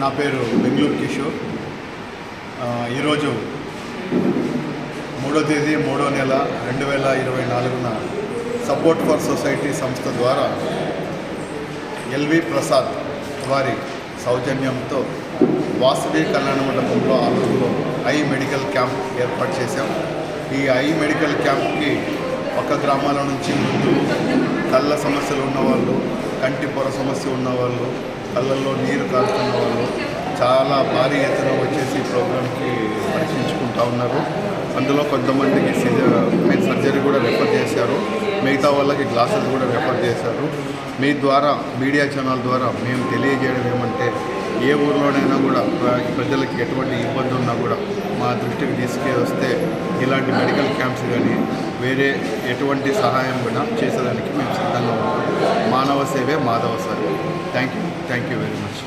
నా పేరు బెంగళూరు కిషోర్. ఈరోజు మూడో తేదీ మూడో నెల రెండు వేల ఇరవై నాలుగున సపోర్ట్ ఫర్ సొసైటీ సంస్థ ద్వారా ఎల్వి ప్రసాద్ వారి సౌజన్యంతో వాసవి కళ్యాణ మండపంలో ఆలూరులో ఐ మెడికల్ క్యాంప్ ఏర్పాటు చేశాం. ఈ ఐ మెడికల్ క్యాంప్కి పక్క గ్రామాల నుంచి ముందు కళ్ళ సమస్యలు ఉన్నవాళ్ళు కంటి పొర సమస్య ఉన్నవాళ్ళు కళ్ళల్లో నీరు కారుతున్న వాళ్ళు చాలా భారీ ఎత్తున వచ్చేసి ఈ ప్రోగ్రామ్కి పరీక్షించుకుంటా ఉన్నారు. అందులో కొంతమందికి మెయిన్ సర్జరీ కూడా రెఫర్ చేశారు. మిగతా వాళ్ళకి గ్లాసెస్ కూడా రెఫర్ చేశారు. మీ ద్వారా మీడియా ఛానల్ ద్వారా మేము తెలియజేయడం ఏమంటే ఏ ఊర్లోనైనా కూడా ప్రజలకి ఎటువంటి ఇబ్బంది ఉన్నా కూడా మా దృష్టికి తీసుకువస్తే ఇలాంటి మెడికల్ క్యాంప్స్ కానీ వేరే ఎటువంటి సహాయం కూడా చేసేదానికి మేము సిద్ధంగా ఉన్నాము మానవ సేవే మాధవ సేవ. Thank you thank you very much